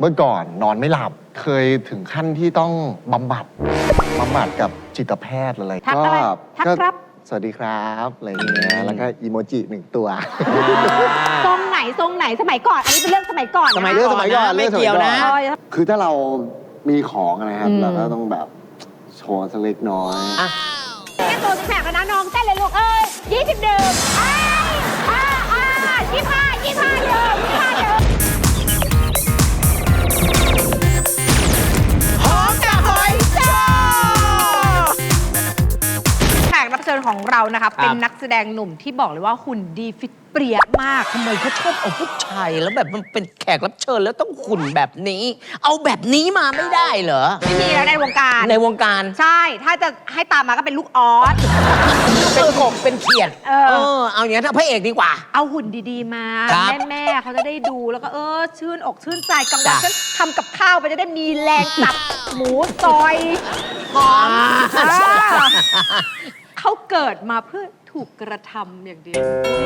เมื่อก่อนนอนไม่หลับเคยถึงขั้นที่ต้องบำบัดบำบัดกับจิตแพทย์อะไรทักอะไรทักก็ครับ สวัสดีครับอะไรอย่างเงี้ยแล้วก็อีโมจิหนึ่งตัว ทรงไหนทรงไหนสมัยก่อน อันนี้เป็นเรื่องสมัยก่อนนะสมัยเรื่องสมัยก่อนไม่เรื่องสมัยเกี่ยวก่อนนะอ๋อคือถ้าเรามีของนะครับอืมเราก็ต้องแบบโชว์สักเล็กน้อยอะแค่ตัวแสบแล้วนะน้องเต้นเลยลูกเอ้ยยี่สิบเดิมอ้ายอ้าอ้ายี่ห้ายี่ห้าเดิมยี่ห้าเดิม เชิญของเรานะคะครับเป็นนักแสดงหนุ่มที่บอกเลยว่าหุ่นดีฟิตเปรี้ยมาก ทำไมเขาชอบเอาผู้ชายแล้วแบบมันเป็นแขกรับเชิญแล้วต้องหุ่นแบบนี้ เอาแบบนี้มาไม่ได้เหรอ ไม่มีแล้วในวงการในวงการใช่ ถ้าจะให้ตามมาก็เป็นลูกออส เป็นกบเป็นเขียดเออ เอาอย่างนี้นถ้าพระเอกดีกว่า เอาหุ่นดีๆมา ครับแม่ๆเขาจะได้ดูแล้วก็เออ ชื่นอกชื่นใจกลางวันจ้ะ ฉันทำกับข้าวไปจะได้มีแรงตับหมูซอยหอมอ่าอ่า เขาเกิดมาเพื่อถูกกระทำอย่างเดียว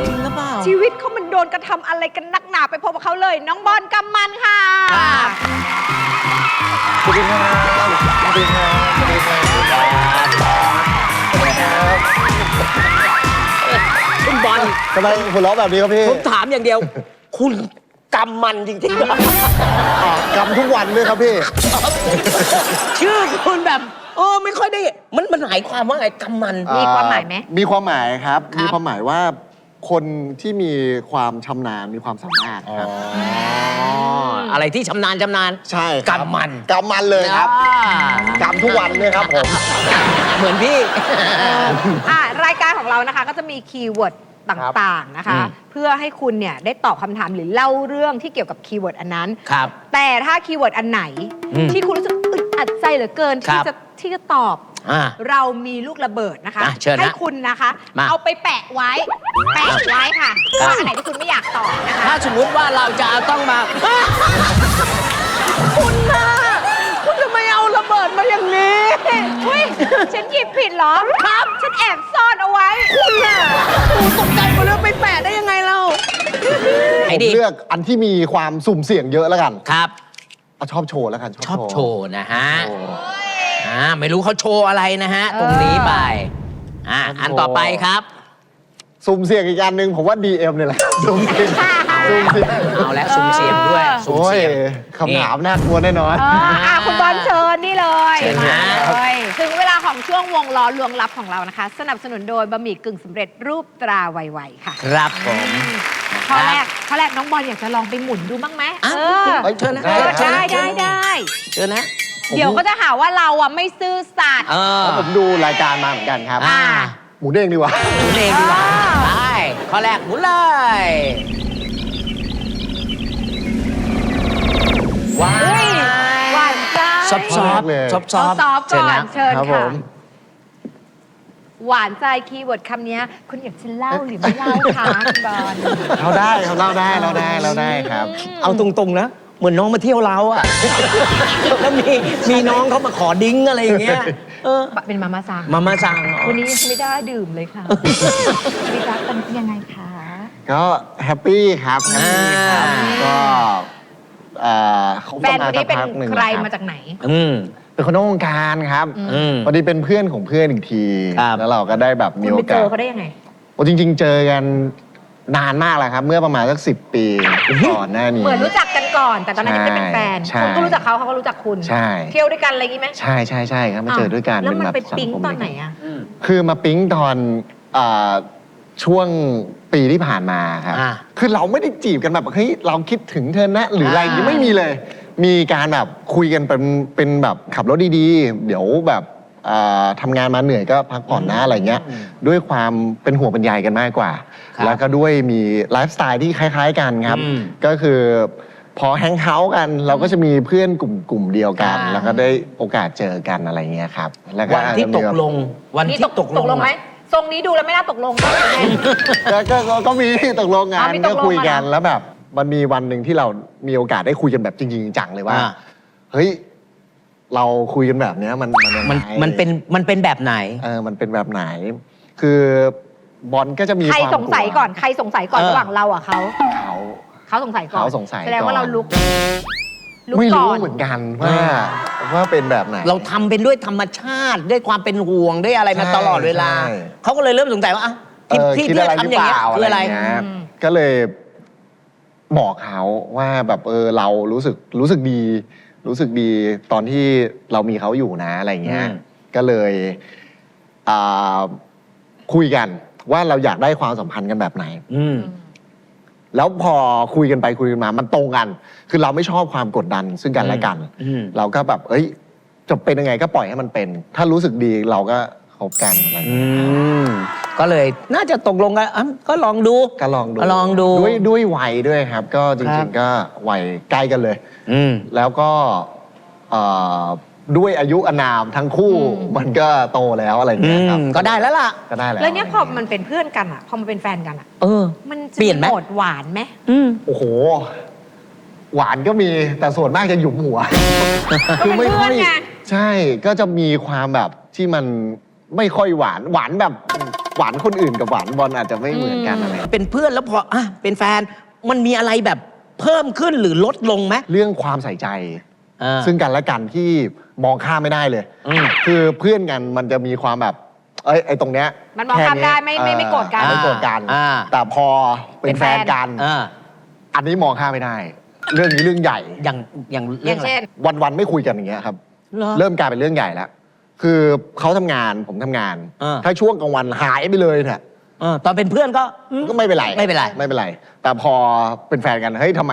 จริงหรือเปล่า ชีวิตเขามันโดนกระทำอะไรกันนักหนาไปพบกับเขาเลย น้องบอลกำมันค่ะครับสวัสดีครับสวัสดีครับสวัสดีครับสวัสดีครับคุณบอลทำไมหัวเราะแบบนี้ครับพี่ ผมถามอย่างเดียว คุณ กำมันจริงๆเหรออ่ากำทุกวันด้วยครับพี่ ชื่อคุณแบบเออไม่ค่อยได้ มันมันหมายความว่าไงกำมัน มีความหมายไหม มีความหมายครับครับ มีความหมายว่าคนที่มีความชำนาญมีความสามารถครับ อะไรที่ชำนาญชำนาญใช่ครับกำมันกำมันเลยครับอ่ากำทุกวันเลยครับผม เหมือนพี่ อ่ารายการของเรานะคะก็จะมีคีย์เวิร์ด ต่างๆนะคะ อืม เพื่อให้คุณเนี่ยได้ตอบคำถามหรือเล่าเรื่องที่เกี่ยวกับคีย์เวิร์ดอันนั้น ครับ แต่ถ้าคีย์เวิร์ดอันไหน อืมที่คุณรู้สึกอึดอัดใจเหลือเกินครัที่บ จะที่จะตอบ อ่า เรามีลูกระเบิดนะคะ อะเชิญนะให้คุณนะคะ มาเอาไปแปะไว้ แปะไว้ค่ะครับ ว่าอันไหนที่คุณไม่อยากตอบนะคะ ถ้าสมมุติว่าเราจะต้องมา คุณนะ คุณทำไมเอาระเบิดมาอย่างนี้ อุ้ย ฉันหยิบผิดเหรอ ครับ ฉันแอบซ่อนเอาไว้ คุณน่ะโอ้ตกใจหมดเลยไปแปะได้ยังไงเราผมไอ้ดิเลือกอันที่มีความสุ่มเสี่ยงเยอะแล้วกันครับ เอาชอบโชว์แล้วกันชอบโชว์นะฮะโชว์ อ่าไม่รู้เขาโชว์อะไรนะฮะเออตรงนี้ไปอ่าโชว์อันต่อไปครับ สุ่มเสี่ยงอีกอันหนึ่งผมว่า DM เนี่ยแหละสุ่มเสี่ยง สุ่มเสี่ยงเอาแล้วสุ่มเสียงด้วยสุ่มโอ้ยเสียง คำถามน่ากลัวแน่นอน เอออะคุณบอลเชิญนี่เลยเชิญมาฮะเลยถึงเวลาของช่วงวงล้อลวงลับของเรานะคะ สนับสนุนโดยบะหมี่กึ่งสำเร็จรูปตราไวๆค่ะครับผม ข้อแรกข้อแรกน้องบอลอยากจะลองไปหมุนดูบ้างไหมอะเออเอ้ยเชิญนะได้เชิญได้นะเชิญได้นะ ได้ได้เชิญนะเดี๋ยวก็จะหาว่าเราอะไม่ซื่อสัตย์ เออแล้วผมดูรายการมาเหมือนกันครับ อ่า หมูเด้งดีกว่า หมุนเองดีกว่าอ่าไปข้อแรกหมุนเลย ว้าเฮ้ยหวานใจซอฟซอฟเลยซอฟซซออฟฟซอฟก่อนเชิญครับผค่ะม หวานใจคีย์เวิร์ดคำเนี้ยคุณอยากจะเล่าหรือไม่เล่าคะคุณบอลเราได้เราเล่าได้เราได้เราได้ครับ เอาตรงๆนะ เหมือนน้องมาเที่ยวเราอะ แล้วมีมีน้องเขามาขอดิ้งอะไรอย่างเงี้ย เออ เป็นมามาซังมามาสั่งเหรอวันนี้ยังไม่ได้ดื่มเลยค่ะพี่รักเป็นยังไงคะ ก็แฮปปี้ครับแฮปปี้ครับอ่าก็ เอ่อคบแฟนกัคนนี้เป็นสักพักหงใครนะบมาจากไหน อืม เป็นคนนอกวงการครับอืม พอดีเป็นเพื่อนของเพื่อนอีกที ครับ แล้วเราก็ได้แบบมีคุณโอไปเจกาสอเขาได้ยังไง โอ้จริง ๆ เจอกันนานมากแล้วครับ เมื่อประมาณสักสิปีก่อนหน้านี้ เหมือนรู้จักกันก่อน แต่ตอนนั้นยังไม่ได้เป็นแฟนใช่คุณก็รู้จักเขาเขาก็รู้จักคุณ ใช่ เที่ยวด้วยกันอะไรอย่างงี้ไหมใช่ใช่ใช่ครับมาเจอด้วยกันแล้วมันแบบไปสังปิ๊งคมตอนไหนด้วยกัอะ คือมาปิ๊งตอนอ่า ช่วงปีที่ผ่านมาครับ อ่าคือเราไม่ได้จีบกันแบบเฮ้ยเราคิดถึงเธอนะ หรืออะไรอย่างงี้อ่า ไม่มีเลย มีการแบบคุยกันเป็นเป็นแบบขับรถดีๆ เดี๋ยวแบบอ่าทำงานมาเหนื่อยก็พักผ่อนนะอะไรเงี้ย ด้วยความเป็นห่วงเป็นใยกันมากกว่า ครับแล้วก็ด้วยมีไลฟ์สไตล์ที่คล้าย ๆกันครับ อืมก็คือพอแฮงเฮาส์กัน เราก็จะมีเพื่อนกลุ่มกลุ่มเดียวกัน อ่า แล้วก็ได้โอกาสเจอกันอะไรเงี้ยครับ แล้วก็วันที่อาจตจะมีกแบบลงวันนี่ที่ตกตกตลกงลงไหมอะ ทรงนี้ดูแล้วไม่น่าตกลงก็ยังไงก็ก็ก็ก็มีตกลงงาอ๋อนมีตก็กลงคุยกันมาแล้วแล้วแบบ มันมีวันหนึ่งที่เรามีโอกาสได้คุยกันแบบจริงๆจังๆเลยว่า อ่า เฮ้ย เราคุยกันแบบเนี้ยมันมันยังไงมันมันเป็นมันเป็นแบบไหน เออมันเป็นแบบไหน คือบอลก็จะมีใครความสงสัยลัวก่อน ใครสงสัยก่อนเออ ระหว่างเราอะเขา เขา เขาสงสัยก่อน เขาสงสัยแสดงว่าก่อน เราลุก รู้ไม่ก่รู้อน เหมือนกันว่าว่าเป็นแบบไหน เราทำเป็นด้วยธรรมชาติ ด้วยความเป็นห่วงด้วยอะไรมาใช่ตลอดเวลา ใช่ เขาก็เลยเริ่มสงสัยว่าอะที่เออที่คิดที่อะไรหทำรืออย่างเปเงี้ยล่าคืออะไรเงี้ยก็เลยบอกเขาว่าแบบเออเรารู้สึกรู้สึกดี รู้สึกดีตอนที่เรามีเขาอยู่นะอะไรเงี้ย อืม ก็เลยอ่าคุยกันว่าเราอยากได้ความสัมพันธ์กันแบบไหน อืม แล้วพอคุยกันไปคุยกันมา มันตรงกัน คือเราไม่ชอบความกดดันซึ่งกันและกัน อืม เราก็แบบ เอ้ย จะเป็นยังไงก็ปล่อยให้มันเป็น ถ้ารู้สึกดีเราก็คบกันอะไรอย่างอืเงี้ยม ก็เลยน่าจะตกลงกันอะก็ลองดู ก็ลองดูก็ลองดู ด้วยด้วยวัยด้วยครับ ก็จครัริบงๆก็วัยใกล้กันเลย อืม แล้วก็เอ่อ ด้วยอายุอานามทั้งคู่อืมมันก็โตแล้วอะไรอย่างอืเงี้ยครับมก็ได้แล้วล่ะ ก็ได้แล้วแล้วเนี้ยพอมันเป็นเพื่อนกันอะพอมันเป็นแฟนกันอะเออ มันจะเปลี่ยนไหม โหมดหวานไหมอืม โอ้โห หวานก็มีแต่ส่วนมากจะหยุมหัว ก็เป็นเพื่อนไงใช่ก็จะมีความแบบที่มันไม่ค่อยหวานหวานแบบหวานคนอื่นกับหวานบอลอาจจะไม่เหมือนกันอะไร เป็นเพื่อนแล้วพออะเป็นแฟนมันมีอะไรแบบเพิ่มขึ้นหรือลดลงไหม เรื่องความใส่ใจ อ่า ซึ่งกันและกันที่มองข้ามไม่ได้เลย อืม คือเพื่อนกันมันจะมีความแบบเอ้ยไอ้ตรงเนี้ยมันมองข้ามได้ไม่ไม่ไม่โกรธกันเออไม่โกรธกัน อ่า แต่พอเป็นเป็นแฟแฟนนกัน อ่าอันนี้มองข้ามไม่ได้ เรื่องนี้เรื่องใหญ่ อย่างอย่างอเรื่อย่างงอะไรเช่นวันๆไม่คุยกันอย่างเงี้ยครับ หรอ เริ่มกลายเป็นเรื่องใหญ่แล้ว คือเขาทำงานผมทำงาน อ่า ถ้าช่วงกลางวันหายไปเลยเนี่ยเออตอนเป็นเพื่อนก็อืม ก็ไม่เป็นไรไม่เป็นไร ไม่เป็นไร แต่พอเป็นแฟนกันเฮ้ยทำไม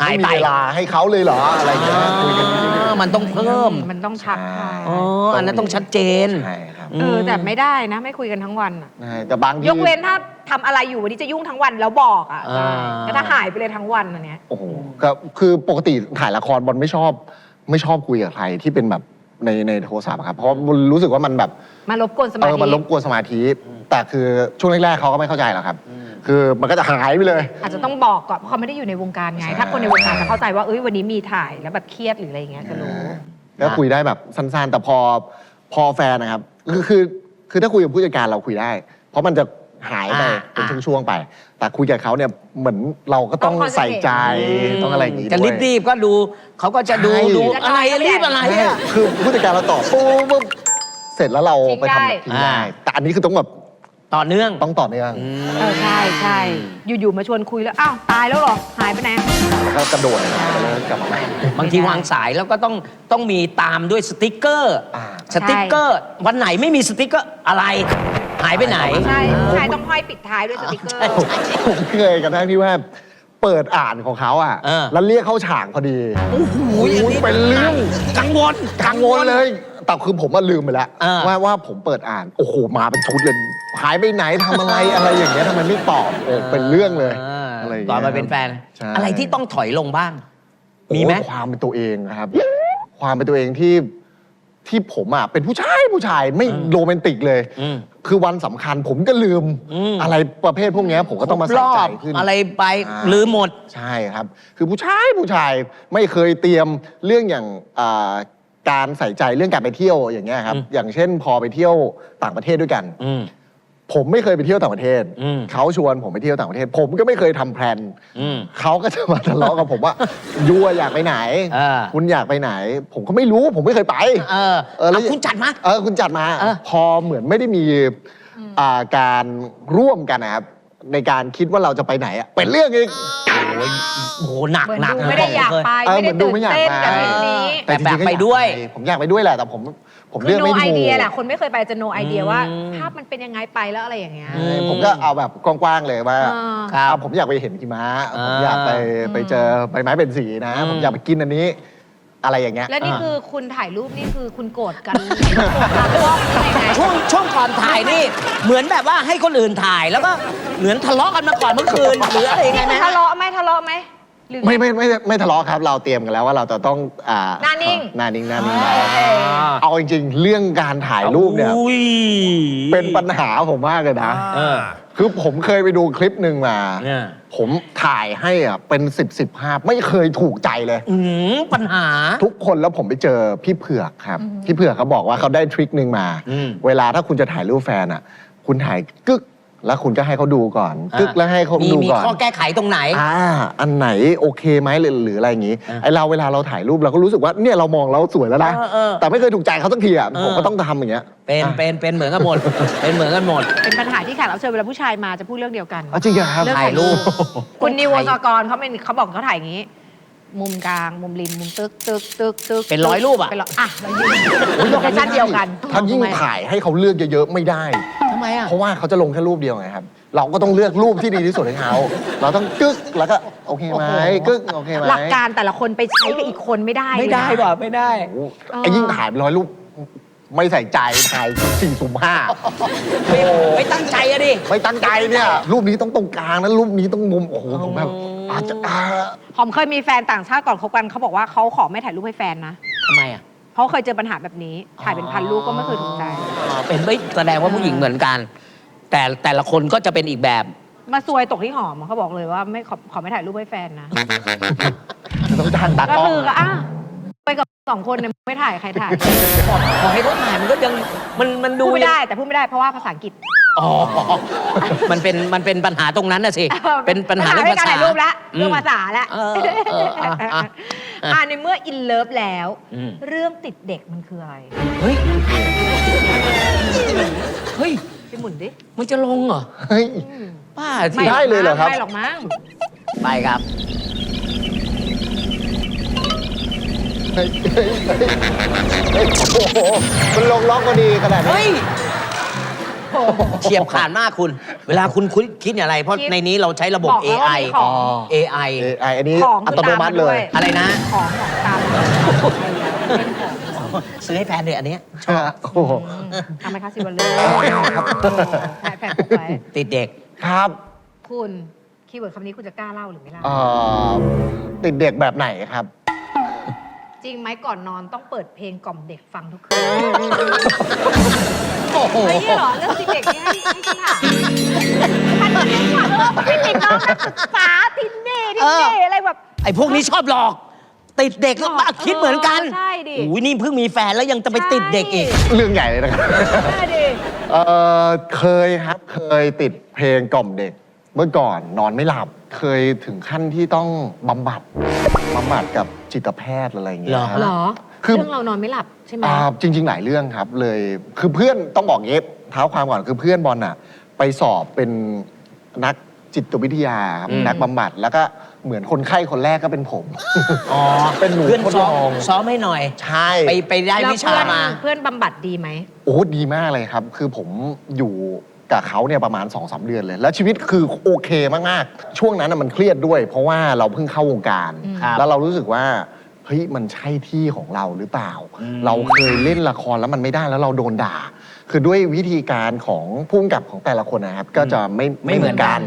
หายไม่ไปมีเวลาให้เขาเลยเหรออะไรอย่างเงี้ยคุยกันนิดอ่ามันต้องเพิ่มมันต้องทักทายอ๋ออันนั้นต้องชัดเจน ใช่ครับเออแต่ไม่ได้นะไม่คุยกันทั้งวันอะใช่แต่บางทียกเว้นถ้าทำอะไรอยู่วันนี้จะยุ่งทั้งวันแล้วบอกอะอ่าใช่แต่ถ้าหายไปเลยทั้งวันอันเนี้ย โอ้โหก็คือปกติถ่ายละครบอลไม่ชอบ ไม่ชอบคุยกับใครที่เป็นแบบ ในในโทรศัพท์อะครับเพราะบอลรู้สึกว่ามันแบบมารบกวนสเอมาอธิ มันรบกวนสมาธิ แต่คือช่วงแรกๆเขาก็ไม่เข้าใจหรอกครับ คือมันก็จะหายไปเลย อาจจะต้องบอกก่อนเพราะเขาไม่ได้อยู่ในวงการไง ใช่ ถ้าคนในวงการจะเข้าใจว่าเอ้ยวันนี้มีถ่ายแล้วแบบเครียดหรืออะไรอย่างเงี้ยจะรู้ ก็คุยได้แบบสั้นๆ แต่พอพอแฟนนะครับคือคือคือถ้าคุยกับผู้จัดการเราคุยได้ เพราะมันจะ หายไปอ่าเป็นช่วงๆไป แต่คุยกับเขาเนี่ยเหมือนเราก็ต้องต้องใส่ใจ concentrate ต้องอะไรอย่างงี้จะด้วย รีบๆก็ดูเขาก็จะดูใช่ ดูจะอะไรทำรีบอะไรใช่อะคือผู้จัดการเราตอบปุ๊บปุ๊บเสร็จแล้วเราทิ้งไปทำได้ทิ้งได้ อ่า แต่อันนี้คือต้องแบบต่อเนื่อง ต้องต่อเนื่องเออใช่ใช่อยู่ๆมาชวนคุยแล้วอ้าวตายแล้วเหรอหายไปไหน แล้วก็กระโดดนะครับแล้วกลับมาใหม่ บางทีวางสายแล้วก็ต้องต้องมีตามด้วยสติกเกอร์ อ่า สติกเกอร์ วันไหนไม่มีสติกเกอร์อะไร หายไปไหน ใช่ผู้ชายต้องห้อยปิดท้ายด้วยสติกเกอร์ ผมเคยกระทั่งที่ว่าเปิดอ่านของเขาอะ เออ แล้วเรียกเข้าฉากพอดีโอ้โหโอ้ยอันนี้เป็นเรื่อง กังวล กังวลเลย แต่คือผมว่าลืมไปแล้ว อ่า ว่าว่าผมเปิดอ่าน โอ้โห มาเป็นชุดเลย หายไปไหนทำอะไรอะไรอย่างเงี้ยทำไมไม่ตอบโอ้เป็นเรื่องเลยอ่าอะไรอย่างตเงี้อยนมาเป็นแฟน ใช่อะไรที่ต้องถอยลงบ้าง มีไหม โอ้ยความเป็นตัวเองนะครับ ความเป็นตัวเองที่ที่ผมอะเป็นผู้ชายผู้ชายไม่อืมโรแมนติกเลย อืม คือวันสำคัญผมก็ลืมอืม อะไรประเภทพวกเนี้ยผมก็ต้องมารใส่อใจบขึ้น อะไรไปอ่า ลืมหมด ใช่ครับ คือผู้ชายผู้ชายไม่เคยเตรียมเรื่องอย่างอ่าการใส่ใจเรื่องการไปเที่ยวอย่างเงี้ยครับ อืม อย่างเช่นพอไปเที่ยวต่างประเทศด้วยกัน อืม ผมไม่เคยไปเที่ยวต่างประเทศ อืม เขาชวนผมไปเที่ยวต่างประเทศ ผมก็ไม่เคยทำแพลน อืม เขาก็จะมาทะเลาะกับผมว่า ยัวอยากไปไหนเออคุณอยากไปไหน ผมก็ไม่รู้ผมไม่เคยไป เออเออแล้ว เอาคุณจัดมา เออคุณจัดมา เออ พอเหมือนไม่ได้มีอ่าการร่วมกันนะครับ ในการคิดว่าเราจะไปไหนอะเป็นเรื่องอีก โอ้ยโอ้โหหนักเหมือนหนักดูไม่ได้อยากไป เออไม่เหมืได้อนดูตื่นไม่อยากเต้นไปกับเรื่องนี้ แต่จริงๆแบบไปก็อากด้วย ผมอยากไปด้วยแหละ แต่ผมผมคืเลืออก no ไม่ถูก idea แหละคนไม่เคยไปจะ no idea ว่า อืม ภาพมันเป็นยังไงไปแล้วอะไรอย่างเงี้ย อืใช่ผมก็เอาแบบกว้างๆเลยว่าเออครับอะผมอยากไปเห็นหิมะผมอ่าอยากไปไปเจอใบไม้เป็นสีนะ อืมผมอยากไปกินอันนี้ อะไรอย่างเงี้ยและนี่อ่าคือคุณถ่ายรูปนี่คือคุณโกรธกันโกรธตามกล้องอะไรไงช่วงช่วงก่อนถ่ายนี่ เหมือนแบบว่าให้คนอื่นถ่ายแล้วก็เหมือนทะเลาะกันมาก่อนเมื่อคืนหรืออะไรยังไงนี่ไหมทะเลาะไหมทะเลาะไหมหรือไม่ไม่ไม่ไม่ไม่ทะเลาะครับ เราเตรียมกันแล้วว่าเราจะต้องอ่าหน้านิ่งหน้านิ่งหน้านิ่งอ่าเอาจริงๆ เรื่องการถ่ายรูปเนี่ย อุ้ยเป็นปัญหาผมมากเลยนะ เออ คือผมเคยไปดูคลิปหนึ่งมา เนี่ยผมถ่ายให้อะเป็นสิบสิบภาพไม่เคยถูกใจเลย อืมปัญหา ทุกคนแล้วผมไปเจอพี่เผือกครับอืมพี่เผือกเขาบอกว่าเขาได้ทริคหนึ่งมา อืม เวลาถ้าคุณจะถ่ายรูปแฟนอะ คุณถ่ายกึก แล้วคุณก็ให้เขาดูก่อนกึกแล้วให้เขามีดูมีก่อน ข้อแก้ไขตรงไหน อ่า อันไหนโอเคไหมหรือหรืออะไรอย่างงี้อ่าไอเราเวลาเราถ่ายรูปเราก็รู้สึกว่าเนี่ยเรามองเราสวยแล้วนะเออเออแต่ไม่เคยถูกใจเขาสักทีอะเออ ผมก็ต้องทำอย่างเงี้ยเป็นอะเป็นเป็นเหมือนกันหมด เป็นเหมือนกันหมด เป็นปัญหาที่แขกรับเชิญเวลาผู้ชายมาจะพูดเรื่องเดียวกัน อ๋อจริงเหรอครับ เรื่องถ่ายรูป คุณนิววงศกรเขาเป็นเขาบอกเขาถ่ายอย่างนี้ มุมกลาง มุมริม มุมตึกตึกตึกตึกเป็นร้อยรูปอะเป็นร้อยอะเรายืนโลเคชั่นเดียวกันถ้ายิ่งทำไมถ่ายให้เขาเลือกเยอะๆไม่ได้ ทำไมอะเพราะว่าเขาจะลงแค่รูปเดียวไงครับ เราก็ต้องเลือกรูปที่ดีที่สุดให้เขา เราต้องกึกแล้วก็โอเคไหมโอ้โหกึกโอเคไหมหลักการแต่ละคนไปใช้กับอีกคนไม่ได้ไม่ได้เลยนะ ว่ะไม่ได้ โอ้โหไอ้ยิ่งถ่ายเป็นร้อยรูปไม่ใส่ใจถ่ายสี่สุ่มห้า ไม่ไม่ตั้งใจอะดิ ไม่ตั้งใจเนี่ย รูปนี้ต้องตรงกลางนะรูปนี้ต้องมุม โอ้โหผมแบบ อาจจะอ่าหอมเคยมีแฟนต่างชาติก่อนคบกันเขาบอกว่าเขาขอไม่ถ่ายรูปให้แฟนนะทำไมอะเพราะเคยเจอปัญหาแบบนี้ ถ่ายเป็นพันรูปก็ไม่เคยถูกใจ อ๋อเป็นไม่แสดงว่าผู้หญิงเหมือนกัน แต่แต่ละคนก็จะเป็นอีกแบบ มาซวยตกที่หอมเขาบอกเลยว่าไม่ขอขอไม่ถ่ายรูปให้แฟนนะ ต้องจ้างตาก็กล้องคือก็อะไปกับสองคนเนี่ยไม่ถ่ายใครถ่ายขอให้เขาถ่ายมันก็ยังมันมันดูพูดไม่ได้แต่พูดไม่ได้เพราะว่าภาษาอังกฤษ อ๋อ มันเป็นมันเป็นปัญหาตรงนั้นนะสิ เป็นปัญหาเรื่องไม่ภาการษาถ่ายรูปละอืมเรื่องภาษาละเออเอออะอะ อ่าในเมื่ออินเลิฟแล้ว อืม เรื่องติดเด็กมันคืออะไรเฮ้ย เฮ้ย พี่หมุนดิมันจะลงเหรอ เฮ้ย ป้าไม่ที่ได้เลยเหรอครับ ไม่หรอกมั้งไปครับ เฮ้ยเฮ้ยเฮ้ยเฮ้ยโอ้โหมันลงล็อกพอดีขนาดนี้เฮ้ย เฉียบขาดมากคุณ เวลาคุณคิดคิดอะไร เพราะในนี้เราใช้ระบบ บอกแล้วว่า AI มีของ AI เอไออันนี้ของอัตโนมัติเลยอะไรนะ ของของตามเล่นของซื้อให้แฟนเลยอันเนี้ยโอ้โหอืมทำไหมคะซิวเลอร์ถ่ายแผ่นปกไว้ติดเด็ก ครับคุณคีย์เวิร์ดคำนี้คุณจะกล้าเล่าหรือไม่เล่าเอ่อติดเด็กแบบไหนครับ จริงไหมก่อนนอนต้องเปิดเพลงกล่อมเด็กฟังทุกคืนโอ้โหไอ้เนี่ยเหรอเรื่องติดเด็กนี่ให้ให้ฉันถามฉันไม่ได้ถามเออพี่ติดน้องนักศึกษาทินเน่ทินเน่อะไรแบบ ไอ้พวกนี้ชอบหลอก ติดเด็กก็บ้าคิดเหมือนกันใช่ดิ โอ้ยนี่เพิ่งมีแฟนแล้วยังจะไปติดเด็กอีก เรื่องใหญ่เลยนะครับ ใช่ดิ เออเคยครับ เคยติดเพลงกล่อมเด็ก เมื่อก่อนนอนไม่หลับเคยถึงขั้นที่ต้องบำบัดบำบัดกับจิตแพทย์อะไรอย่างเงี้ยเหรอครับ เหรอ คือ เรื่องเรานอนไม่หลับใช่ไหม อ่าจริง ๆ หลายเรื่องครับเลยคือเพื่อนต้องบอกเย็บเท้าความก่อนคือเพื่อนบอลน่ะ ไปสอบเป็นนักจิตวิทยาครับอืม นักบำบัดแล้วก็เหมือนคนไข้คนแรกก็เป็นผม อ๋อเป็นหนูเพื่อนทดซ้ลอองมซ้อมให้หน่อย ใช่ ไปไปได้แล้ววิชาเพื่อนมา เพื่อนบำบัดดีไหม โอ้ดีมากเลยครับ คือผมอยู่ กับเขาเนี่ยประมาณ2อสเดือนเลย แล้วชีวิตคือโอเคมากๆ ช่วงนั้นนะมันเครียดด้วย เพราะว่าเราเพิ่งเข้าวงการอืมครับแล้วเรารู้สึกว่าเฮ้ยมันใช่ที่ของเราหรือเปล่าอืมเราเคยเล่นละครแล้วมันไม่ได้แล้วเราโดนด่า คือด้วยวิธีการของผู้กำกับของแต่ละคนนะครับ ก็จะไม่ไม่เหมือนกัน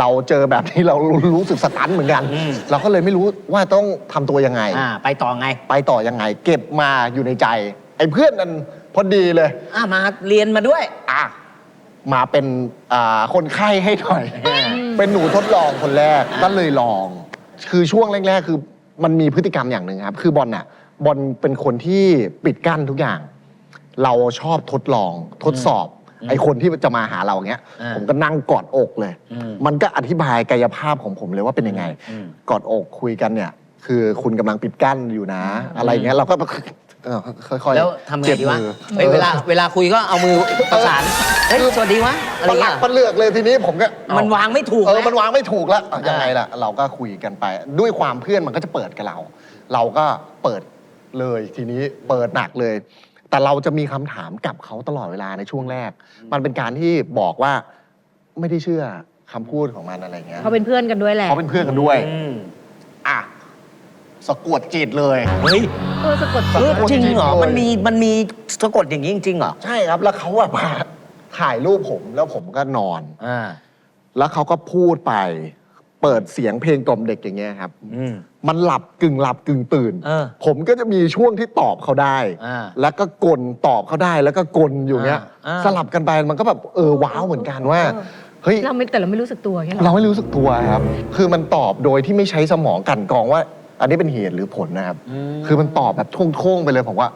เราเจอแบบนี้เรารู้สึกสตันเหมือนกัน อืม เราก็เลยไม่รู้ว่าต้องทำตัวยังไง อ่าไปต่อไง ไปต่อยังไง เก็บมาอยู่ในใจ ไอ้เพื่อนนั้นพอดีเลย อ่ามาเรียนมาด้วย อะ มาเป็นอ่าคนไข้ให้หน่อย เป็นหนูทดลองคนแรกอ่าก็เลยลอง คือช่วงแรก ๆ คือมันมีพฤติกรรมอย่างหนึ่งครับ คือบอลน่ะบอลเป็นคนที่ปิดกั้นทุกอย่าง เราชอบทดลองทดสอบ ไอ้คนที่จะมาหาเราเงี้ย อ่าผมก็นั่งกอดอกเลย อืมมันก็อธิบายกายภาพของผมเลยว่าเป็นยังไง อืม กอดอกคุยกันเนี่ย คือคุณกำลังปิดกั้นอยู่นะ อะไรเงี้ยเราก็ เออค่อยๆแล้วทำไงเจ็บดีวะมือเฮ้ยเวลาเวลาคุยก็เอามือประสานเฮ้ยสวัสดีวะอะไรปะหลัเงี้กยปะเลือกเลยทีนี้ผมก็มันวางไม่ถูกเออนะมันวางไม่ถูกแล้วอะอ่ายัยังไงล่ะ เราก็คุยกันไป ด้วยความเพื่อนมันก็จะเปิดกับเรา เราก็เปิดเลยทีนี้เปิดหนักเลย แต่เราจะมีคำถามกับเขาตลอดเวลาในช่วงแรก มันเป็นการที่บอกว่าไม่ได้เชื่อคำพูดของมันอะไรเงี้ยเขาเป็นเพื่อนกันด้วยแหละ เขาเป็นเพื่อนกันด้วยอืมอะ สะกดจิตเลย เฮ้ยเออสะกดสะเออกดจริงเหรอเลยมันมีมันมีสะกดอย่างนี้จริงๆเหรอ ใช่ครับ แล้วเขาอะมาถ่ายรูปผมแล้วผมก็นอน อ่า แล้วเขาก็พูดไป เปิดเสียงเพลงกล่อมเด็กอย่างเงี้ยครับ อืม มันหลับกึ่งหลับกึ่งตื่น เออผมก็จะมีช่วงที่ตอบเขาได้ อ่าแล้วก็กลตอบเขาได้แล้วก็กลอยู่เนี้ยอ่า สลับกันไปมันก็แบบเออว้าวเหมือนกันว่า เฮ้ย เราไม่แต่เราไม่รู้สึกตัวอย่างเงี้ยหรอ เราไม่รู้สึกตัวครับ คือมันตอบโดยที่ไม่ใช้สมองกลันกรองว่า อันนี้เป็นเหตุหรือผลนะครับอืมคือมันตอบแบบท่งๆไปเลยผมว่า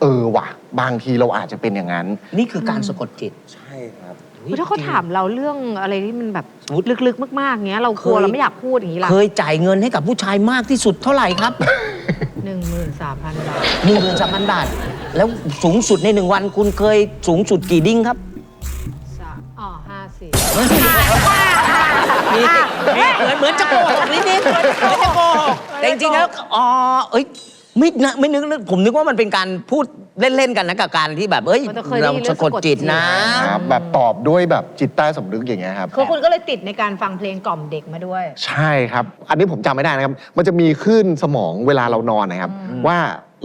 เออว่ะ บางทีเราอาจจะเป็นอย่างนั้น นี่คือการสะกดจิตใช่ครับคือถ้าเขาถามเราเรื่องอะไรที่มันแบบสมมุติ ลึกๆ มากๆเงี้ยเรากลัวเคยเราไม่อยากพูดอย่างนี้ล่ะเคยจ่ายเงินให้กับผู้ชายมากที่สุดเท่าไหร่ครับ หนึ่งหมื่นสามพันบาทหนึ่งหมื่นสามพันบาท แล้วสูงสุดในหนึ่งวันคุณเคยสูงสุดกี่ดิ้งครับ สามอ๋อห้าสิ บนี่เหมือนเหมือนจะโกหกนิดนิดเหมือนจะโกหกแต่จริงๆแล้วอ๋อเอ้ยไม่นะไม่นึกนึกผมนึกว่ามันเป็นการพูดเล่นๆกันนะกับการที่แบบเอ้ยมันจะเคยได้เรายินเรื่สะองกดจิตนะ ครับแบบตอบด้วยแบบจิตใต้สำนึกอย่างเงี้ยครับ คือคุณก็เลยติดในการฟังเพลงกล่อมเด็กมาด้วย ใช่ครับ อันนี้ผมจำไม่ได้นะครับ มันจะมีคลื่นสมองเวลาเรานอนนะครับอืมว่า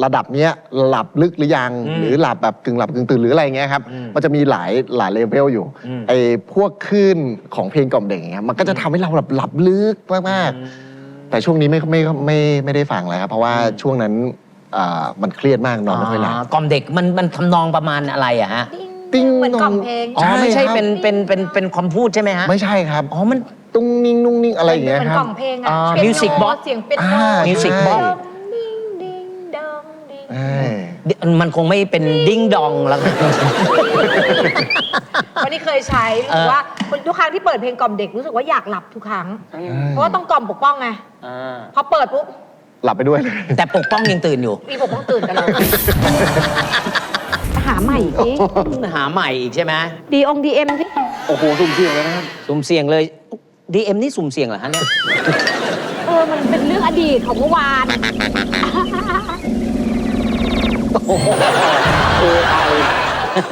ระดับเนี้ยหลับลึกหรือยัง อืมหรือหลับแบบกึ่งหลับกึ่งตื่นหรืออะไรเงี้ยครับ อืมมันจะมีหลายหลายเลเวลอยู่อืม ไอ้พวกคลื่นของเพลงกล่อมเด็กอย่างเงี้ยมันก็จะทำให้เราแบบหลับลึกมากๆ แต่ช่วงนี้ไม่ไม่ไม่ไม่ได้ฟังแล้วครับ เพราะว่าช่วงนั้นอ่ามันเครียดมากนอนไม่ค่อยหลับ กล่อมเด็กมันมันทำนองประมาณอะไรอะฮะ ติ้งเหมือนกล่อมเพลงอ๋อใช่ไม่ใช่ครับ เป็นเป็นเป็นเป็นคำพูดใช่ไหมฮะ ไม่ใช่ครับอ๋อมัน ตุ้งนิ่งนุ่งนิ่งอะไรอย่างเงี้ยเหมือนครักบล่อมเพลงอ่าอะเปียโน music box เสียงเป็นโนอ่า Music ใช่ box ดิ้งดิ้งด องดิ้งใช่มันคงไม่เป็นดิ้งดองแล้วกัน วันนี้เคยใช้รู้สึกว่าทุกครั้งที่เปิดเพลงกล่อมเด็กรู้สึกว่าอยากหลับทุกครั้ง เพราะว่าต้องกล่อมปกป้องไงพอเปิดปุ๊บหลับไปด้วยเลย แต่ปกป้องยังตื่นอยู่ มีปกป้องตื่นตลอดหาใหม่สิหาใหม่อีกใช่ไหมดีองดีเอ็มสิโอ้โหสุ่มเสี่ยงเลยนะครับ สุ่มเสี่ยงเลย DM นี่สุ่มเสี่ยงเหรอฮะเนี่ย เออมันเป็นเรื่องอดีตของเมื่อวาน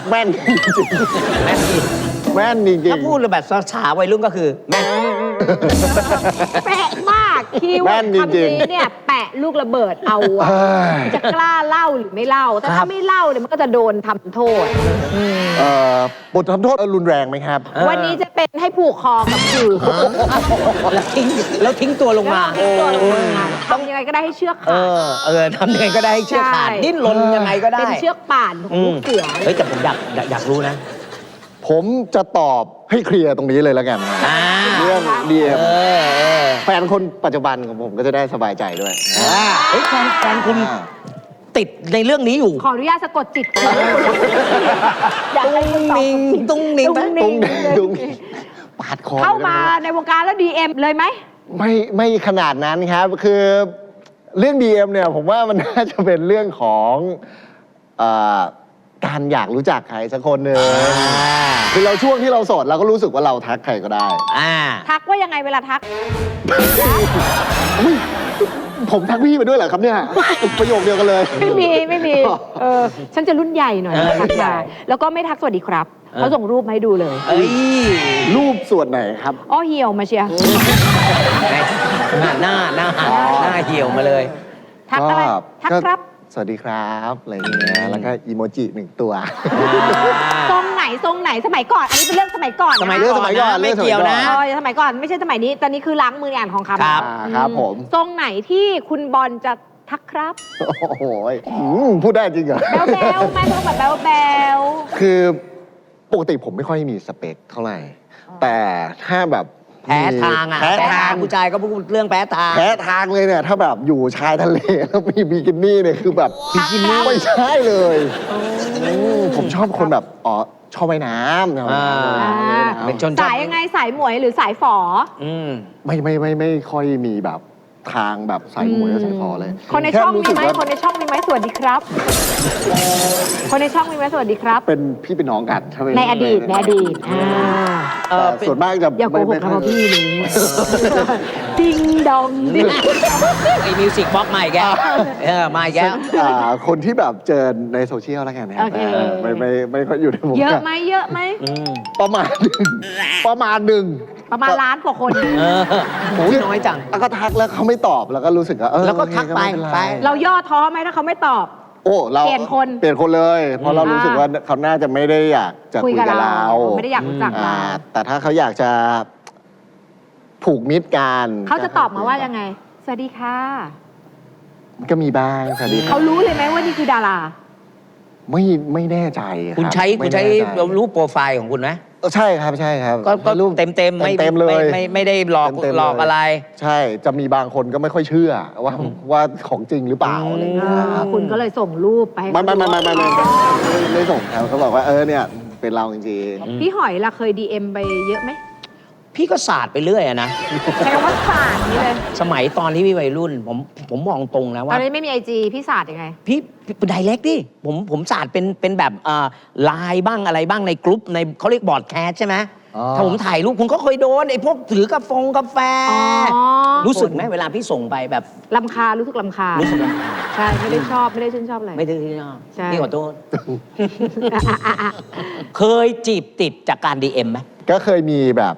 แม่นจริงแม่นจริงๆแม่นจริงๆถ้าพูดแบบช้าๆวัยรุ่นก็คือแม่นแปะมาก คีย์เวิร์ดแม่นจริคำงๆนี้เนี่ยแปะลูกระเบิดเอาอะเอ้ยจะกล้าเล่าหรือไม่เล่า แต่ครัถ้าบ ไม่เล่าเนี่ยมันก็จะโดนทำโทษ เอ่อบททำโทษรุนแรงไหมครับเออวันนี้จะเป็นให้ผูกคอกับสื่อแล้วทิ้งแล้วทิ้งตัวลงมาแล้วตัวลงมาทำยังไงก็ได้ให้เชือกเอขาด อ เออทำยังไงก็ได้ให้เชือกขาดใช่ ดิ้นรนยังไงก็ได้เป็นเชือกป่านของอืลูมกเสือ เฮ้ยแต่ผมอยากอยากอยากรู้นะ ผมจะตอบให้เคลียร์ตรงนี้เลยแล้วกันนะอ่าเรื่องเดียเออเออแฟนคนปัจจุบันของผมก็จะได้สบายใจด้วย อ่าเฮ้ยแฟนแฟนคุณติดในเรื่องนี้อยู่ ขออนุญาตสะกดจิตคุณอยากให้คุณตอบตุ้งนิ้งตุ้งนิ้งตุ้งตุ้นิ้งงตุ้งปาดคอเข้ามาในวงการแล้วดีเอ็มเลยไหม ไม่ไม่ขนาดนั้นครับ คือเรื่อง DM เนี่ยผมว่ามันน่าจะเป็นเรื่องของเอ่อ การอยากรู้จักใครสักคนหนึ่งคือเราช่วงที่เราโสดเราก็รู้สึกว่าเราทักใครก็ได้อ่าทักว่ายังไงเวลาทัก อุ๊ยผมทักพี่ไปด้วยเหรอครับเนี่ย ประโยคเดียวกันเลย ไม่มีไม่มีเออฉันจะรุ่นใหญ่หน่อยเออทักรุ่นใหญ่มาแล้วก็ไม่ทักสวัสดีครับเออเขาส่งรูปมาให้ดูเลยเอ้ยรูปส่วนไหนครับ อ้อเหี่ยวมาเชียร์หน้าหน้าหน้าหน้าเหี่ยวมาเลย ทักอะไร ทักก็ครับ สวัสดีครับอะไรอย่างเงี้ยแล้วก็อีโมจิหนึ่งตัว ทรงไหนทรงไหนสมัยก่อนอันนี้เป็นเรื่องสมัยก่อนนะสมัยเรื่ก่องอนสมัยก่อนนะเรื่ไม่องสมัยเกี่ยวก่อนนะ เออสมัยก่อนไม่ใช่สมัยนี้ตอนนี้คือล้างมืออ่านของคำครับ อ่าครับผม ทรงไหนที่คุณบอลจะทักครับโอ้โหอืมพูดได้จริงเหรอ แบลแบลไหมทรงแบบแบลแบลคือปกติผมไม่ค่อยมีสเปคเท่าไหร่ แต่ถ้าแบบ แพ้ทางอะแพ้แพ้ทาทางงผู้ชายก็พูดเรื่องแพ้ทาง แพ้ทางเลยเนี่ยถ้าแบบอยู่ชายทะเลแล้วมีบิกินี่เนี่ยคือแบบบิกินี่ไม่ใช่เลยมผมชอบคนแบบอ๋อชอบว่ายน้ำชอบว่ายน้ำอ่าว่ายำเป็นชนสายยังไงสายหมวยหรือสายฝอ อืม ไม่ไม่ไม่ไม่ค่อยมีแบบ ทางแบบสายหมวยและสายฟอเลยคนในช่องแรู้มีสึกไหมว่าคนในช่องมีไหมสวัสดีครับ คนในช่องมีไหมสวัสดีครับ เป็นพี่เป็นน้องกันถ้าไม่ในอดีตในอดีตอ่าเออแต่ส่วนมากจะอย่าโกหกไม่นะค่พ่อพี่หนูดิงดองดิงไอ้มิวสิกบ็อกใหม่แกเออมาอีกแก อ่าคนที่แบบเจอในโซเชียลแล้วกันนะครับโอเคอ่าไม่ไม่ไม่ค่อยอยู่ในวงเยอะการ ไหมเยอะไหมอืมประมาณหนึ่งประมาณหนึ่ง ประมาณล้านกว่าคน เออโอ้ยน้อยจัง แล้วก็ทักแล้วเขาไม่ตอบแล้วก็รู้สึกว่าเออแล้วก็โอเคทักไปม่เนรไป เราย่อท้อไหมถ้าเขาไม่ตอบ โอ้เราเปลี่ยนคน เปลี่ยนคนเลยเพราะเรารู้สึกว่าเขาน่าจะไม่ได้อยากจะคุคุยยกับกับเราเราไม่ได้อยากรู้จักอ่าเราแต่ถ้าเขาอยากจะผูกมิตรกันเขาจะตอบมาว่ายังไง สวัสดีค่ะก็มีบ้างสวัสดีครัเขาบรู้เลยไหมว่านี่คือดารา ไม่ไม่แน่ใจรับคุณใช้ไม่คุณใช้แน่ใจรูปโปรไฟล์ของคุณไหมเออใช่ครับใช่ครับก็ก็รูปเต็มเต็มๆไม่เต็มๆเลยไม่ไม่ไม่ได้หลอกเต็มๆหลอกเลยอะไร ใช่จะมีบางคนก็ไม่ค่อยเชื่อว่าว่าของจริงหรือเปล่าอะไรอย่างเงี้ยครับคุณก็เลยส่งรูปไปให้ไม่เขาไม่ไม่ไม่ไม่ไม่ไม่ไม่ไม่ส่งครับเขาบอกว่าเออเนี่ยเป็นเราจริงพี่หอยล่ะเคย DM ไปเยอะไหม พี่ก็ศาสตร์ไปเรื่อยอะนะใช้คำว่าศาสตร์นี่เลยสมัยตอนที่พี่วัยรุ่น ผมผมมองตรงนะตอว่านนี้ไม่มีไอจีพี่ศาสตร์ยังไง พี่ไดเล็กดิผมผมศาสตร์เป็นเป็นแบบเอ่อไลน์บ้างอะไรบ้างในกลุ่มในเขาเรียกบอร์ดแคสใช่ไหมอ๋อ ถ้าผมถ่ายรูปคุณก็เคยโดนไอ้พวกถือกาแฟงกาแฟ อ๋อ รู้สึกไหมเวลาพี่ส่งไปแบบลำคาญรู้สึกลำคาญรู้สึกรำคาญใช่ไม่ได้ชอบไม่ได้ชื่นชอบอะไร ไม่ได้ที่ชอบใช่ พี่ขอโทษอะอะอะอะเคยจีบติดจากการ DM ไหมก็เคยมีแบบ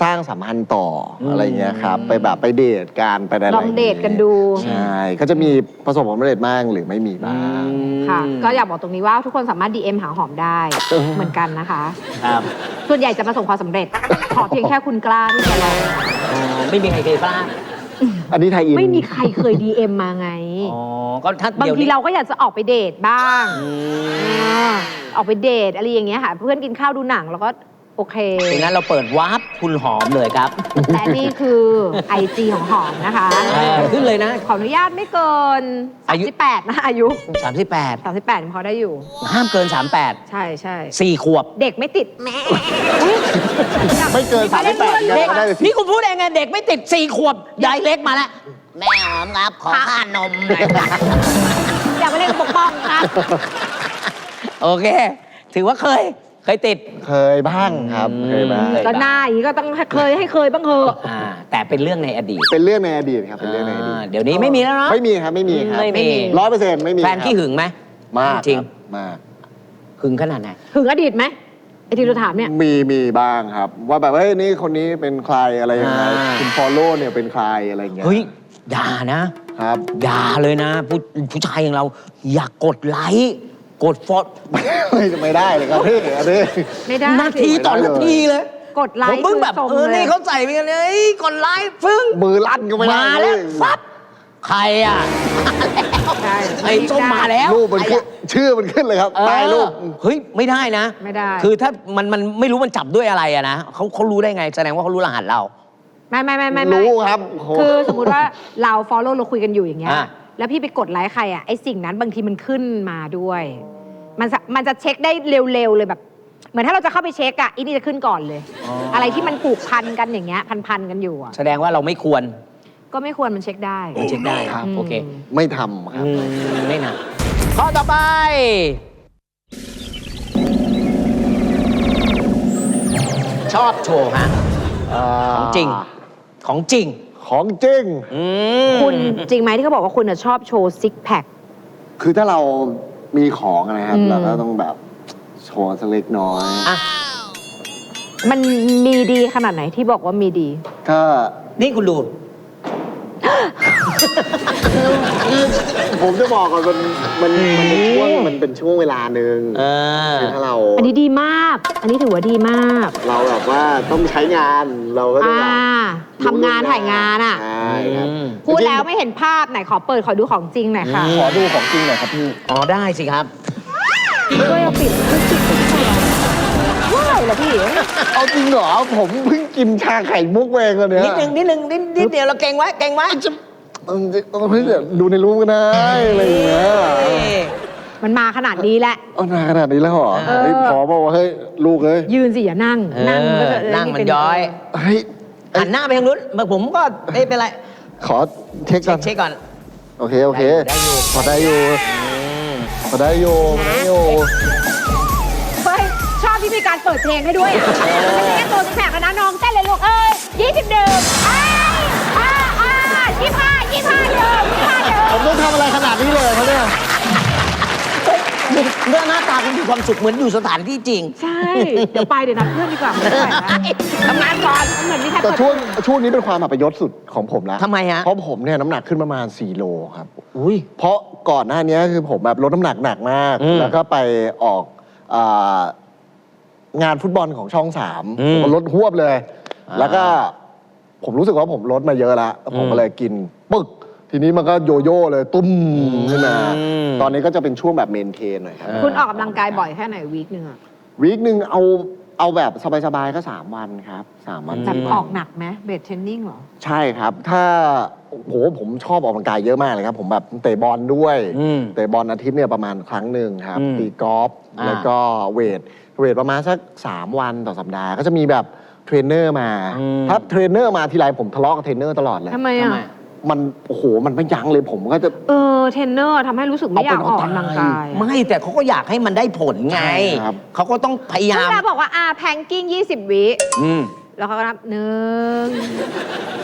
สร้างสัมพันธ์ต่ออมอะไรเงี้ยครับ ไปแบบไปเดทกันไปอะไรลองเดทกันดู ใช่ก็จะมีประสบความสำเร็จบ้างหรือไม่มีบ้าง ค่ะ ก็อยากบอกตรงนี้ว่าทุกคนสามารถ DM หาหอมได้เหมือนกันนะคะ ครับส่วนใหญ่จะประสบความสำเร็จ ขอเพียงแค่คุณกล้าที่จะลองอ๋อไม่มีใครเคยพลาดอันนี้ไทยอิน ไม่มีใครเคย DM มาไง อ๋อก็ถ้าบางเดี๋ยวทีนี้เราก็อยากจะออกไปเดทบ้างอืม อ่าออกไปเดทอะไรอย่างเงี้ยค่ะ เพื่อนกินข้าวดูหนัง แล้วก็ โอเคดังนั้นเราเปิดวาร์ปคุณหอมเลยครับแต่นี่คือ IG ของหอมนะคะ เออขึ้นเลยนะ ขออนุญาตไม่เกินอายุ 38นะอายุ 38 38ยังพอได้อยู่ ห้ามเกิน 38 ใช่ใช่4ขวบ เด็กไม่ติดแม่ไม่เกินสามสิบแปดเด็กก็ได้เลยสินี่คุณพูดเองไงเด็กไม่ติด4ขวบยายเล็กมาแล้วแม่หอมครับขอค่านมหน่อยครับอย่ามาเล่นกับปกป้องครับ โอเค ถือว่าเคย เคยติด เคยบ้างครับเคยบ้างเคยก็หน้าอย่างนี้ก็ต้องให้เคยให้เคยบ้างเถอะอ่าแต่เป็นเรื่องในอดีตเป็นเรื่องในอดีตครับเป็นเรื่องในอดีตอ่าเดี๋ยวนี้ไม่มีแล้วเนาะ ไม่มีครับไม่มีครับไม่มี ร้อยเปอร์เซ็นต์ไม่มีแฟนขี้หึงไหมมากจริงคบมาก หึงขนาดไหน ถึงอดีตไหมไอที่เราถามเนี่ย มีมีบ้างครับ ว่าแบบเฮ้ยนี่คนนี้เป็นใครอะไรยังไงอ่า คุณฟอลโล่เนี่ยเป็นใครอะไรอย่างเงี้ยเฮ้ยอย่านะ ครับ อย่าเลยนะผู้ผู้ชายอย่างเราอย่ากดไลค์ กดฟอลไม่ไม่ได้เลยครับพี่อันนี้ ไม่ได้นาทีต่อนาทีเลย กดไลผมค์เพิ่งแบบส่งเออลยนี่เขาใส่ไปกันเลยเอ้ยกดไลค์ฟึ่งมือลั่นก็ไม่ได้มาแล้วฟับใครอะใช่ไอ้ส้มมาแล้วรูปมันขึ้นใครอะชื่อมันขึ้นเลยครับเออใต้รูปเฮ้ยไม่ได้นะ ไม่ได้ คือถ้ามันมันไม่รู้มันจับด้วยอะไรอะนะเขาเขารู้ได้ไงแสดงว่าเขารู้รหัสเรา ไม่ไม่ไม่ไม่ไม่รู้ครับโหคือสมมุติว่าเรา follow เราคุยกันอยู่อย่างเงี้ย อะ แล้วพี่ไปกดไลค์ใครอะไอสิ่งนั้นบางทีมันขึ้นมาด้วย มันจะมันจะเช็คได้เร็วๆเลยแบบ เหมือนถ้าเราจะเข้าไปเช็คอะอีนี่จะขึ้นก่อนเลยอะไรที่มันผูกพันกันอย่างเงี้ยพันๆกันอยู่อะแสดงว่าเราไม่ควรก็ไม่ควรมันเช็คได้เช็คได้ครับ โอเคมไม่ทำครับ อืมไม่นะข้อต่อไป ชอบโชว์ฮะ ของจริง ของจริง ของจริง อืมคุณจริงไหมที่เขาบอกว่าคุณอะชอบโชว์ซิกแพค คือถ้าเรามีของนะครับ อืม เราก็ต้องแบบโชว์สักเล็กน้อย อะมันมีดีขนาดไหนที่บอกว่ามีดี ก็นี่คุณดู ผมจะบอกก่อนมันมันมันเป็นช่วงมันเป็นช่วงเวลาหนึ่งเออ คือถ้าเราอันนี้ดีมาก อันนี้ถือว่าดีมาก เราแบบว่าต้องใช้งานเราก็ต้องอ่า แบบ ทำงานถ่ายงานอะใช่ครับอืม พูดแล้วไม่เห็นภาพไหนขอเปิดขอดูของจริงหน่อยค่ะขอดูของจริงหน่อยครับพี่ อ๋อได้สิครับ ช่วยเอาปิดคือปิดปิดปิดว่าอะไรล่ะพี่เอาจริงเหรอผมเพิ่งกินชาไข่มุกเองเลยเนี่ยนิดนึงนิดนึงนิดนิดเดียวเราเก่งไว้เก่งไว้ต้องต้องเพิ่งเดี๋ยวดูในรูปก็ได้อะไรอย่างเงี้ยเอ้ยมันมาขนาดนี้แหละ เอานานขนาดนี้แล้วเหรอเออเฮ้ยพอบอกว่าเฮ้ยลูกเอ้ยยืนสิอย่านั่งเออนั่งก็จะนั่งมันเป็ย้อย เฮ้ย หันหน้าไปทางนู้นผมก็เอ้ยเป็นไร ขอเช็คเช็ก่อคนเช็คก่อน โอเค โอเคได้อยู่ พอได้อยู่อืมพอได้อยู่พอได้อยู่เฮ้ยชอบที่มีการเปิดเพลงให้ด้วยอะไม่ใช่แค่ตัวแสบนะน้องเต้นเลยลูกเอ้ยยี่สิบดื่มอ้ายอ้าอ้ายี่ห้ายี่ห้าดื่มยี่ห้าดื่มผมต้องทำอะไรขนาดนี้เลยเขาเนี่ย เรื่องหน้าตาคุณมีความสุขเหมือนอยู่สถานที่จริง ใช่ เดี๋ยวไปเดี๋ยวนัดเพื่อนดีกว่าไม่ไหวแล้วทำงานก่อนเหมือนมีใครแต่เปิดช่วงช่วงนี้เป็นความอัปยศสุดของผมแล้วทำไมฮะ เพราะผมเนี่ยน้ำหนักขึ้นประมาณ4โลครับ อุ้ย เพราะก่อนหน้านี้คือผมแบบลดน้ำหนักหนักมาก อืมแล้วก็ไปออกอางานฟุตบอลของช่องสามอืมผมลดหวบเลยอ่าแล้วก็ผมรู้สึกว่าผมลดมาเยอะแล้ว ผมอืม ก็เลยกินปึ๊ก ทีนี้มันก็โยโย่เลยตุ้มขึ้นมาอืมตอนนี้ก็จะเป็นช่วงแบบเมนเทนหน่อยครับเออคุณออกกำลังกายบ่อยแค่ไหนวีคหนึ่งอะวีคหนึ่งเอาเอาแบบสบายๆก็ 3 วันครับ 3 วันแบบสี่อวัอนกหนักไหมเบสเทรนนิ่งเหรอ ใช่ครับ ถ้าโหผมชอบออกกำลังกายเยอะมากเลยครับ ผมแบบเตะบอลด้วยอืมเตะบอลอาทิตย์เนี่ยประมาณครั้งหนึ่งครับอืมตีกอล์ฟอ่าแล้วก็เวทเวทประมาณสัก 3 วันต่อสัปดาห์ ก็จะมีแบบเทรนเนอร์มาอืมถ้าเทรนเนอร์มาทีไรผมทะเลาะกับเทรนเนอร์ตลอดเลยทำไมอะ มันโอ้โหมันไม่ยั้งเลยผมก็จะ เออเทรนเนอร์ทำให้รู้สึกไม่อยากออกกำลังกาย ไม่แต่เขาก็อยากให้มันได้ผลไง ใช่ครับ เขาก็ต้องพยายาเวม ลาบอกว่าอ่าแพงกิ้ง 20 วิ อืม แล้วเขาก็นับหนึ่ง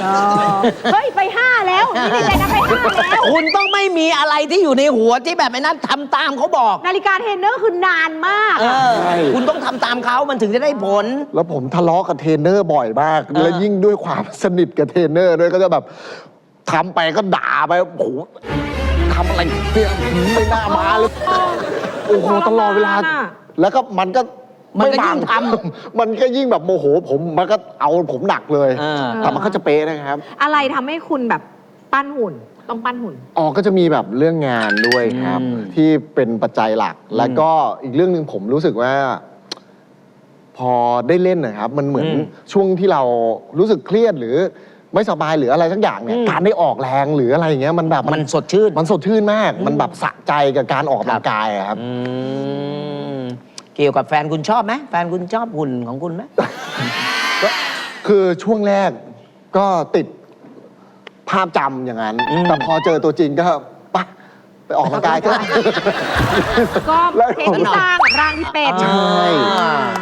สองเฮ้ย ไปห้าแล้ว นี่ดีใจนะไปห้าแล้ว คุณต้องไม่มีอะไรที่อยู่ในหัวที่แบบไอ้นั้นทำตามเขาบอก นาฬิกาเทรนเนอร์คือนานมาก เออะอใช่ คุณต้องทำตามเขามันถึงจะได้ผล แล้วผมทะเลาะกับเทรนเนอร์บ่อยมาก เออ แล้วยิ่งด้วยความสนิทกับเทรนเนอร์ด้วยก็จะแบบ ทำไปก็ด่าไปโอ้โหทำอะไรเนี่ยไม่น่ามาเลยโอ้โหตลอดเวลาทรมานอะแล้วก็มันก็มันก็ไยิ่งทมันก็ยิ่งแบบโมโหผมมันก็เอาผมหนักเลยเออแต่มันก็จะเป๊ะนะครับ อะไรทำให้คุณแบบปั้นหุ่นต้องปั้นหุ่นอ๋อก็จะมีแบบเรื่องงานด้วยครับอืมที่เป็นปัจจัยหลัก แล้วก็อีกเรื่องหนึ่งผมรู้สึกว่า พอได้เล่นนะครับ มันเหมือนอืมช่วงที่เรารู้สึกเครียดหรือ ไม่สบายหรืออะไรสักอย่างเนี่ยอืมการได้ออกแรงหรืออะไรอย่างเงี้ยมันแบบมันสดชื่น มันสดชื่นมากอืมมันแบบสะใจกับการออกกำลังกายอะครับ อืมเกี่ยวกับแฟนคุณชอบไหมแฟนคุณชอบหุ่นของคุณไหมก็คือช่วงแรกก็ติดภาพจำอย่างนั้น อืม แต่พอเจอตัวจริงก็ไปะไปออกกำลังกายก็ ก็แล้ว เพลงที่สร้างกับร่างที่เป็น ใช่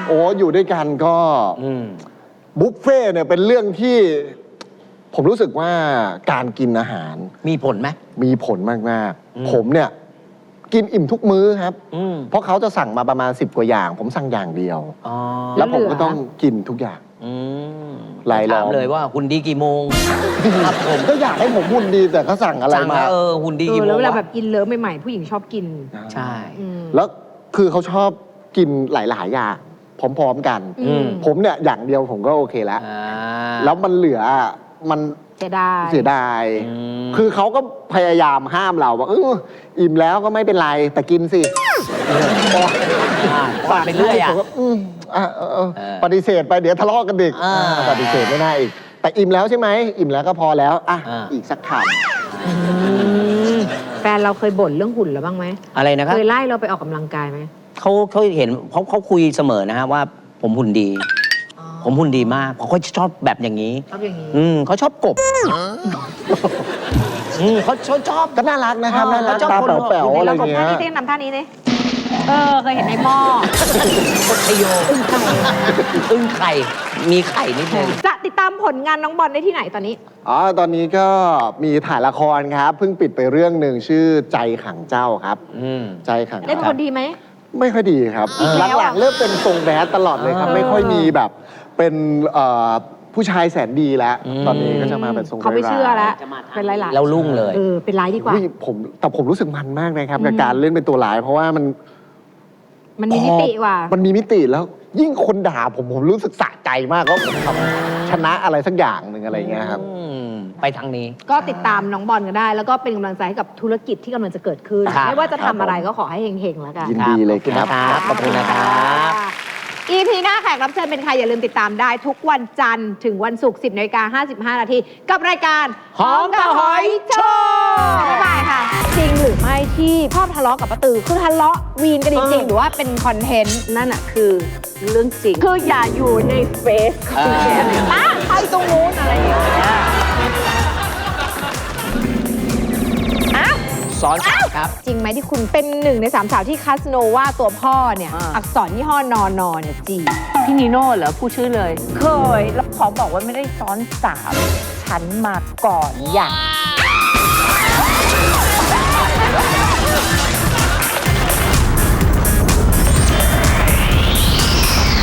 โอ้อยู่ด้วยกันก็ อืมบุฟเฟ่ต์เนี่ยเป็นเรื่องที่ ผมรู้สึกว่าการกินอาหารมีผลไหม มีผลมากอืม ๆ ผมเนี่ย กินอิ่มทุกมื้อครับ อืมเพราะเขาจะสั่งมาประมาณ 10 กว่าอย่าง ผมสั่งอย่างเดียว อ๋อแล้วผมก็ต้องกินทุกอย่าง อืมลายล้อม ถามเลยว่าหุ่นดีกี่โมงครับผมก็อยากให้ผมหุ่นดีแต่ก็สั่งอะไรสั่งมาแล้วเออหุ่นดีเอกี่อโมงแล้วเวลาะแบบกินเลิฟใหม่ๆ ผู้หญิงชอบกินใช่ อืมแล้วคือเขาชอบกินหลาย ๆ อย่างพร้อม ๆ กัน อืม ผมเนี่ยอย่างเดียวผมก็โอเคแล้ว อ่าแล้วมันเหลือ มันเสียดายเสียดายอืมคือเขาก็พยายามห้ามเราว่าเอออิ่มแล้วก็ไม่เป็นไร แต่กินสิอ่าว่าไปเรื่อยอะผมก็อืมอะเออเออเออปฏิเสธไปเดี๋ยวทะเลาะกันดึกอ่าปฏิเสธไม่ได้อีก แต่อิ่มแล้วใช่ไหม อิ่มแล้วก็พอแล้วอะอ่าอีกสักคอืมแฟนเราเคยบ่นเรื่องหุ่นแล้วบ้างไหมอะไรนะครับเคยไล่เราไปออกกำลังกายไหมเขาเขาเห็นเขาเขาคุยเสมอนะฮะว่าผมหุ่นดี ผมหุ่นดีมากเพราะเขาชอบแบบอย่างนี้ ชอบอย่างนี้ อืมเขาชอบกบอืมเขาเขาชอบำก็น่ารักนะครับเออน่ารักเขาชอบตาคนแป๋วอยู่ๆในอะไรระบบเงี้ท่ายนี้เต้นทำท่านี้นี่เออ เคยเห็นในหม้อ กดชโยอึ้งไข่อึ้งไข่ มีไข่นิดนึง จะติดตามผลงานน้องบอลได้ที่ไหนตอนนี้ อ๋อ ตอนนี้ก็มีถ่ายละครครับ เพิ่งปิดไปเรื่องหนึ่งชื่อใจขังเจ้าครับ อืม ใจขังเล่นเป็นคนดีไหม ไม่ค่อยดีครับ อีกแล้วหลังอะๆเริ่มเป็นทรงแบดตลอดเลยครับเออไม่ค่อยมีแบบ เป็นเอ่อผู้ชายแสนดีแล้ว อืม ตอนนี้ก็จะมาเป็นทรงเขาไม่ร้ายๆเชื่อแล้ว เป็นไรล่ะแล้วรุ่งเลย เออเป็นไรดีกว่าอุ๊ยผมแต่ผมรู้สึกมันมากนะครับอืมกับการเล่นเป็นตัวร้าย เพราะว่ามันมันมีมิติกว่า มันมีมิติแล้ว ยิ่งคนด่าผมผมรู้สึกสะใจมากว่าผมทำชนะอะไรสักอย่างหนึ่งอะไรเงี้ยครับ อืมไปทางนี้ ก็ติดตามน้องบอลกันได้ แล้วก็เป็นกำลังใจให้กับธุรกิจที่กำลังจะเกิดขึ้น ครับ ไม่ว่าจะครัทำบอะไรก็ขอให้เฮงๆแล้วกัน ยินดีเลยครับ ขอบคุณนะครับอี พีหน้าแขกรับเชิญเป็นใคร อย่าลืมติดตามได้ทุกวันจันทร์ถึงวันศุกร์ 10นาฬิกา55 นาที กับรายการหอมกับหอยโชว์บ๊ายบายค่ะ จริงหรือไม่ที่พ่อทะเลาะกับป้าตือคือทะเลาะวีนกันจริงๆหรือว่าเป็นคอนเทนต์นั่นอะคือเรื่องจริง คืออย่าอยู่ในเฟซอ่าป้าใครตรงนู้นอะไรอย่างเงี้ย สอนสามครับ จริงไหมที่คุณเป็นหนึ่งในสามสาวที่คัสโนว่าตัวพ่อเนี่ย อ่า อักษรยี่ห้อนอนอเนี่ยจีบพี่นิโน่เหรอพูดชื่อเลย เคย แล้วขอบอกว่าไม่ได้ซ้อนสามฉันมาก่อนอย่าง